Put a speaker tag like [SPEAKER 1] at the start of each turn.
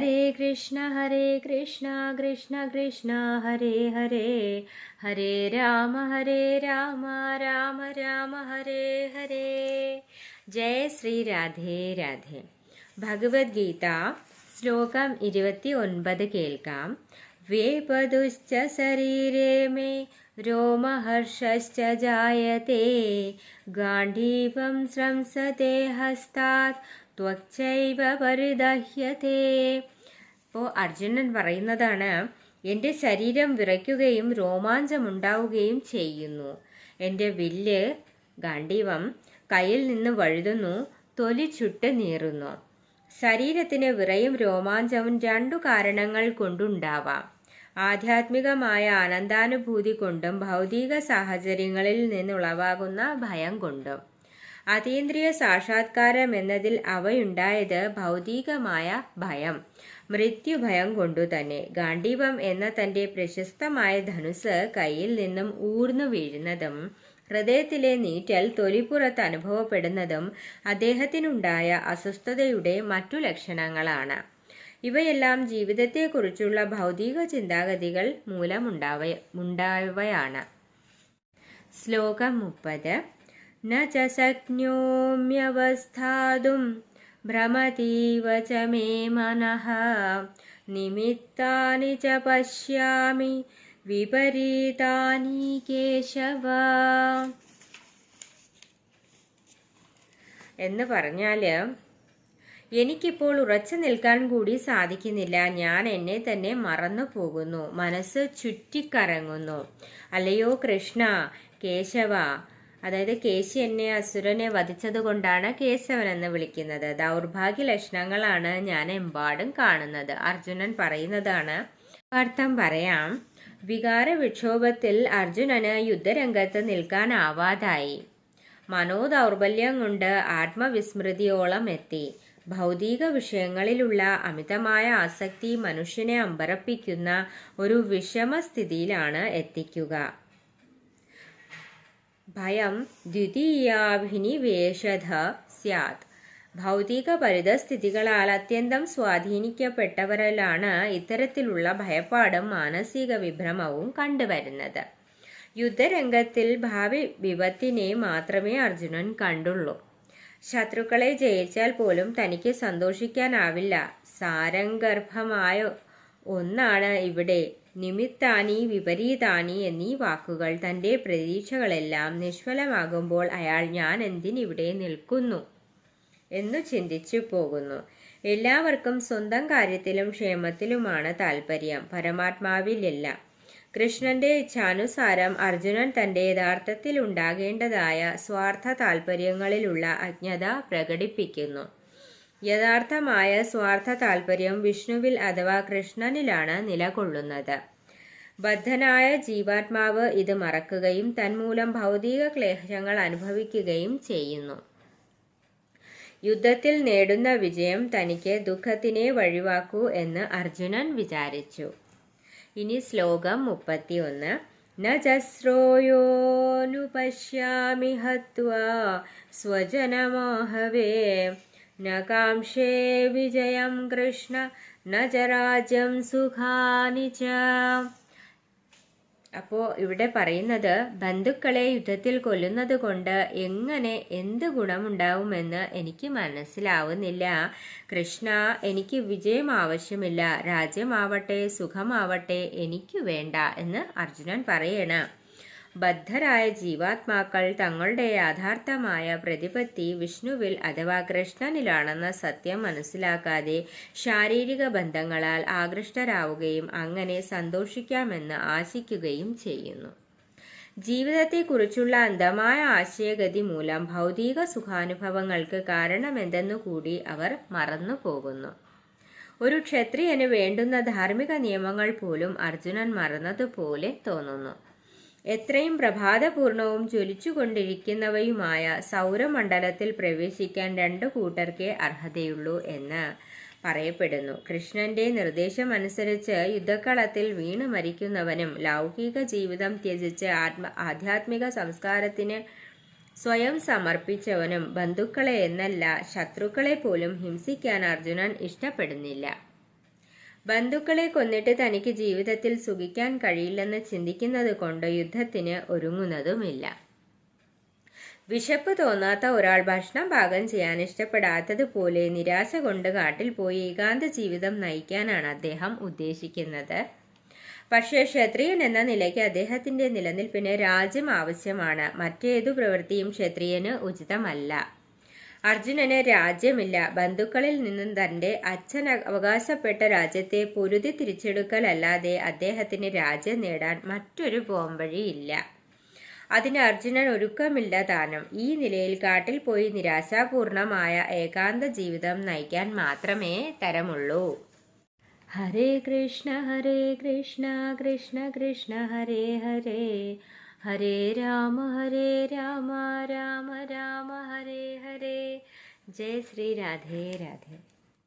[SPEAKER 1] ഹരേ കൃഷ്ണ ഹരേ കൃഷ്ണ കൃഷ്ണ കൃഷ്ണ ഹരേ ഹരേ ഹരേ രാമ ഹരേ രാമ രാമ രാമ ഹരേ ഹരേ ജയ ശ്രീ രാധേ രാധേ ഭഗവത്ഗീത ശ്ലോകം ഇരുപത്തി ഒൻപത് കേൾക്കാം വേപതുശ്ച ശരീരേ മേ രോമഹർഷശ്ച ജായത്തെ ഗാന്ധീവം ശ്രംസത്തെ ഹസ്താത് ത്വച്ചൈവ പരിദഹ്യത്തെ. ഇപ്പോൾ അർജുനൻ പറയുന്നതാണ് എന്റെ ശരീരം വിറയ്ക്കുകയും രോമാഞ്ചമുണ്ടാവുകയും ചെയ്യുന്നു. എന്റെ വില്ല് ഗാണ്ഡീവം കയ്യിൽ നിന്ന് വഴുതുന്നു തൊലി ചുട്ട് നീറുന്നു. ശരീരത്തിന് വിറയും രോമാഞ്ചവും രണ്ടു കാരണങ്ങൾ കൊണ്ടുണ്ടാവാം. ആധ്യാത്മികമായ ആനന്ദാനുഭൂതി കൊണ്ടും ഭൗതിക സാഹചര്യങ്ങളിൽ നിന്നുളവാകുന്ന ഭയം കൊണ്ടും. അതീന്ദ്രിയ സാക്ഷാത്കാരം എന്നതിൽ അവയുണ്ടായത് ഭൗതികമായ ഭയം. മൃത്യുഭയം കൊണ്ടു തന്നെ. ഗാന്ധീവം എന്ന തന്റെ പ്രശസ്തമായ ധനുസ് കയ്യിൽ നിന്നും ഊർന്നു വീഴുന്നതും ഹൃദയത്തിലെ നീറ്റൽ തൊലിപ്പുറത്ത് അനുഭവപ്പെടുന്നതും അദ്ദേഹത്തിനുണ്ടായ അസ്വസ്ഥതയുടെ മറ്റു ലക്ഷണങ്ങളാണ്. ഇവയെല്ലാം ജീവിതത്തെക്കുറിച്ചുള്ള ഭൗതിക ചിന്താഗതികൾ മൂലമുണ്ടാവയാണ് ശ്ലോകം മുപ്പത്. ന च ശക്നോമ്യവസ്ഥാതും ഭ്രമതീവ च मे മനഃ നിമിത്താനി ച पश्यामि കേശവ എന്ന് പറഞ്ഞാൽ എനിക്കിപ്പോൾ ഉറച്ചു നിൽക്കാൻ കൂടി സാധിക്കുന്നില്ല. ഞാൻ എന്നെ തന്നെ മറന്നു പോകുന്നു. മനസ്സ് ചുറ്റിക്കറങ്ങുന്നു. അല്ലയോ കൃഷ്ണ കേശവ അതായത് കേശി എന്നെ അസുരനെ വധിച്ചതുകൊണ്ടാണ് കേശവൻ എന്ന് വിളിക്കുന്നത്. ദൗർഭാഗ്യ ലക്ഷണങ്ങളാണ് ഞാൻ എമ്പാടും കാണുന്നത്. അർജുനൻ പറയുന്നതാണ് അർത്ഥം പറയാം. വികാര വിക്ഷോഭത്തിൽ അർജുനന് യുദ്ധരംഗത്ത് നിൽക്കാനാവാതായി. മനോദൗർബല്യം കൊണ്ട് ആത്മവിസ്മൃതിയോളം എത്തി. ഭൗതിക വിഷയങ്ങളിലുള്ള അമിതമായ ആസക്തി മനുഷ്യനെ അമ്പരപ്പിക്കുന്ന ഒരു വിഷമസ്ഥിതിയിലാണ് എത്തിക്കുക. ഭയം ദ്വിതീയാഭിനിവേശത സ്യാത് ഭൗതിക പരിതസ്ഥിതികളാൽ അത്യന്തം സ്വാധീനിക്കപ്പെട്ടവരിലാണ് ഇത്തരത്തിലുള്ള ഭയപ്പാടും മാനസിക വിഭ്രമവും കണ്ടുവരുന്നത്. യുദ്ധരംഗത്തിൽ ഭാവി വിപത്തിനെ മാത്രമേ അർജുനൻ കണ്ടുള്ളൂ. ശത്രുക്കളെ ജയിച്ചാൽ പോലും തനിക്ക് സന്തോഷിക്കാനാവില്ല. സാരംഗർഭമായ ഒന്നാണ് ഇവിടെ നിമിത്താനി വിപരീതാനി എന്നീ വാക്കുകൾ തന്റെ പ്രതീക്ഷകളെല്ലാം നിഷ്ഫലമാകുമ്പോൾ അയാൾ ഞാൻ എന്തിനിവിടെ നിൽക്കുന്നു എന്നു ചിന്തിച്ചു പോകുന്നു. എല്ലാവർക്കും സ്വന്തം കാര്യത്തിലും ക്ഷേമത്തിലുമാണ് താല്പര്യം പരമാത്മാവിലല്ല. കൃഷ്ണന്റെ ഇച്ഛാനുസാരം അർജുനൻ തന്റെ യഥാർത്ഥത്തിൽ ഉണ്ടാകേണ്ടതായ സ്വാർത്ഥ താല്പര്യങ്ങളിലുള്ള അജ്ഞത പ്രകടിപ്പിക്കുന്നു. യഥാർത്ഥമായ സ്വാർത്ഥ താല്പര്യം വിഷ്ണുവിൽ അഥവാ കൃഷ്ണനിലാണ് നിലകൊള്ളുന്നത്. ബദ്ധനായ ജീവാത്മാവ് ഇത് മറക്കുകയും തന്മൂലം ഭൗതിക ക്ലേശങ്ങൾ അനുഭവിക്കുകയും ചെയ്യുന്നു. യുദ്ധത്തിൽ നേടുന്ന വിജയം തനിക്ക് ദുഃഖത്തിനെ വഴിവാക്കൂ എന്ന് അർജുനൻ വിചാരിച്ചു. ഇനി ശ്ലോകം മുപ്പത്തി ഒന്ന് നജസ്രോയോനുപശ്യാമി ഹത്വ സ്വജനമോഹവേ. കാംക്ഷേ വിജയം കൃഷ്ണ न च സുഖാനി ച അപ്പോൾ ഇവിടെ പറയുന്നത് ബന്ധുക്കളെ യുദ്ധത്തിൽ കൊല്ലുന്നത് കൊണ്ട് എങ്ങനെ എന്ത് ഗുണമുണ്ടാവുമെന്ന് എനിക്ക് മനസ്സിലാവുന്നില്ല. കൃഷ്ണ എനിക്ക് വിജയം ആവശ്യമില്ല രാജ്യമാവട്ടെ സുഖമാവട്ടെ എനിക്ക് വേണ്ട എന്ന് അർജുനൻ പറയണം. ബദ്ധരായ ജീവാത്മാക്കൾ തങ്ങളുടെ യാഥാർത്ഥമായ പ്രതിപത്തി വിഷ്ണുവിൽ അഥവാ കൃഷ്ണനിലാണെന്ന സത്യം മനസ്സിലാക്കാതെ ശാരീരിക ബന്ധങ്ങളാൽ ആകൃഷ്ടരാവുകയും അങ്ങനെ സന്തോഷിക്കാമെന്ന് ആശിക്കുകയും ചെയ്യുന്നു. ജീവിതത്തെക്കുറിച്ചുള്ള അന്ധമായ ആശയഗതി മൂലം ഭൗതിക സുഖാനുഭവങ്ങൾക്ക് കാരണമെന്തെന്നു കൂടി അവർ മറന്നു പോകുന്നു. ഒരു ക്ഷത്രിയന് വേണ്ടുന്ന ധാർമ്മിക നിയമങ്ങൾ പോലും അർജുനൻ മറന്നതുപോലെ തോന്നുന്നു. എത്രയും പ്രഭാതപൂർണവും ജ്വലിച്ചുകൊണ്ടിരിക്കുന്നവയുമായ സൗരമണ്ഡലത്തിൽ പ്രവേശിക്കാൻ രണ്ടു കൂട്ടർക്കേ അർഹതയുള്ളൂ എന്ന് പറയപ്പെടുന്നു. കൃഷ്ണന്റെ നിർദ്ദേശമനുസരിച്ച് യുദ്ധക്കളത്തിൽ വീണു മരിക്കുന്നവനും ലൗകിക ജീവിതം ത്യജിച്ച് ആത്മ ആധ്യാത്മിക സംസ്കാരത്തിന് സ്വയം സമർപ്പിച്ചവനും ബന്ധുക്കളെ എന്നല്ല ശത്രുക്കളെ പോലും ഹിംസിക്കാൻ അർജുനൻ ഇഷ്ടപ്പെടുന്നില്ല. ബന്ധുക്കളെ കൊന്നിട്ട് തനിക്ക് ജീവിതത്തിൽ സുഖിക്കാൻ കഴിയില്ലെന്ന് ചിന്തിക്കുന്നത് കൊണ്ട് യുദ്ധത്തിന് ഒരുങ്ങുന്നതുമില്ല. വിശപ്പ് തോന്നാത്ത ഒരാൾ ഭക്ഷണം പാകം ചെയ്യാൻ ഇഷ്ടപ്പെടാത്തതുപോലെ നിരാശ കൊണ്ട് കാട്ടിൽ പോയി ഏകാന്ത ജീവിതം നയിക്കാനാണ് അദ്ദേഹം ഉദ്ദേശിക്കുന്നത്. പക്ഷേ ക്ഷത്രിയൻ എന്ന നിലയ്ക്ക് അദ്ദേഹത്തിന്റെ നിലനിൽപ്പിന് രാജ്യം ആവശ്യമാണ്. മറ്റേതു പ്രവൃത്തിയും ക്ഷത്രിയന് ഉചിതമല്ല. അർജുനന് രാജ്യമില്ല. ബന്ധുക്കളിൽ നിന്നും തന്റെ അച്ഛൻ അവകാശപ്പെട്ട രാജ്യത്തെ പൊരുതി തിരിച്ചെടുക്കലല്ലാതെ അദ്ദേഹത്തിന് രാജ്യം നേടാൻ മറ്റൊരു പോംവഴിയില്ല. അതിന് അർജുനൻ ഒരുക്കമില്ല താനും. ഈ നിലയിൽ കാട്ടിൽ പോയി നിരാശാപൂർണമായ ഏകാന്ത ജീവിതം നയിക്കാൻ മാത്രമേ തരമുള്ളൂ. ഹരേ കൃഷ്ണ ഹരേ കൃഷ്ണ കൃഷ്ണ കൃഷ്ണ ഹരേ ഹരേ. हरे राम हरे राम राम राम हरे हरे। जय श्री राधे राधे।